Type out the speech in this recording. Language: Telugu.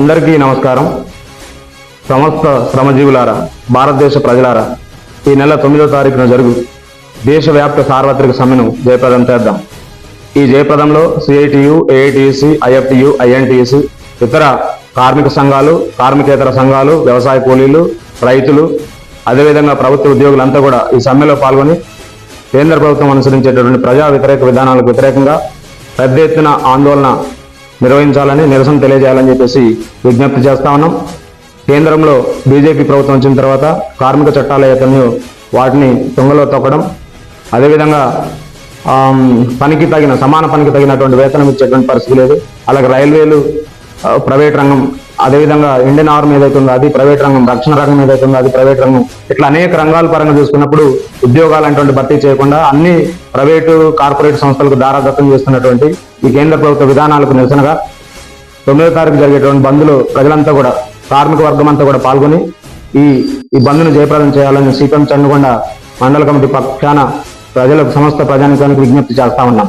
అందరికీ నమస్కారం. సమస్త శ్రమజీవులారా భారతదేశ ప్రజలారా ఈ నెల తొమ్మిదో తారీఖున జరుగు దేశవ్యాప్త సార్వత్రిక సమ్మెను జయప్రదం చేద్దాం. ఈ జయప్రదంలో సిఐటియు ఏఐటిసి ఐఎఫ్టియు ఐఎన్టీసీ ఇతర కార్మిక సంఘాలు కార్మికేతర సంఘాలు వ్యవసాయ కూలీలు రైతులు అదేవిధంగా ప్రభుత్వ ఉద్యోగులంతా కూడా ఈ సమ్మెలో పాల్గొని కేంద్ర ప్రభుత్వం అనుసరించేటటువంటి ప్రజా వ్యతిరేక విధానాలకు వ్యతిరేకంగా పెద్ద ఎత్తున ఆందోళన నిర్వహించాలని నిరసన తెలియజేయాలని చెప్పేసి విజ్ఞప్తి చేస్తా ఉన్నాం. కేంద్రంలో బీజేపీ ప్రభుత్వం వచ్చిన తర్వాత కార్మిక చట్టాల ఏతన్యు వాటిని తొంగలో తొక్కడం అదేవిధంగా పనికి తగిన సమాన పనికి తగినటువంటి వేతనం ఇచ్చేటువంటి పరిస్థితి లేదు. అలాగే రైల్వేలు ప్రైవేట్ రంగం అదేవిధంగా ఇండియన్ ఆర్మీ ఏదైతే ఉందో అది ప్రైవేట్ రంగం రక్షణ రంగం ఏదైతే ఉందో అది ప్రైవేట్ రంగం. ఇట్లా అనేక రంగాల పరంగా చూసుకున్నప్పుడు ఉద్యోగాలు అటువంటి భర్తీ చేయకుండా అన్ని ప్రైవేటు కార్పొరేట్ సంస్థలకు దారాదత్తం చేస్తున్నటువంటి ఈ కేంద్ర ప్రభుత్వ విధానాలకు నిరసనగా తొమ్మిదో తారీఖు జరిగేటువంటి బంద్లో ప్రజలంతా కూడా కార్మిక వర్గం అంతా కూడా పాల్గొని ఈ ఈ బంద్ను జయప్రదం చేయాలని సిపిఎం చండగొండ మండల కమిటీ పక్షాన ప్రజలకు సమస్త ప్రజానికానికి విజ్ఞప్తి చేస్తా ఉన్నాం.